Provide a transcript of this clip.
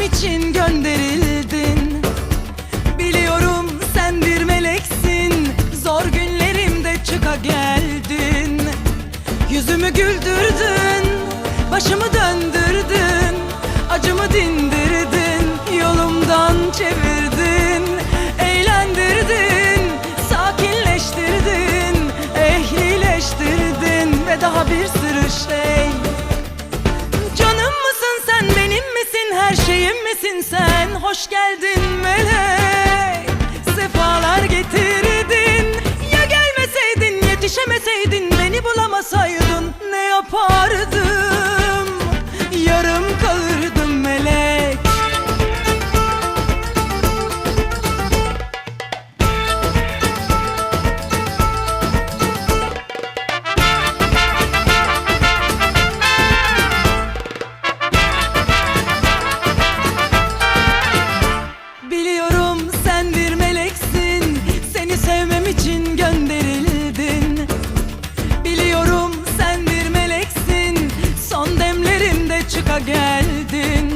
Yaşam için gönderildin. Biliyorum sen bir meleksin. Zor günlerimde çıka geldin. Yüzümü güldürdün Başımı dön misin sen? Hoş geldin melek Sefalar getirdin Ya gelmeseydin yetişemeseydin Beni bulamasaydın ne yapardım Yarım kalır geldin.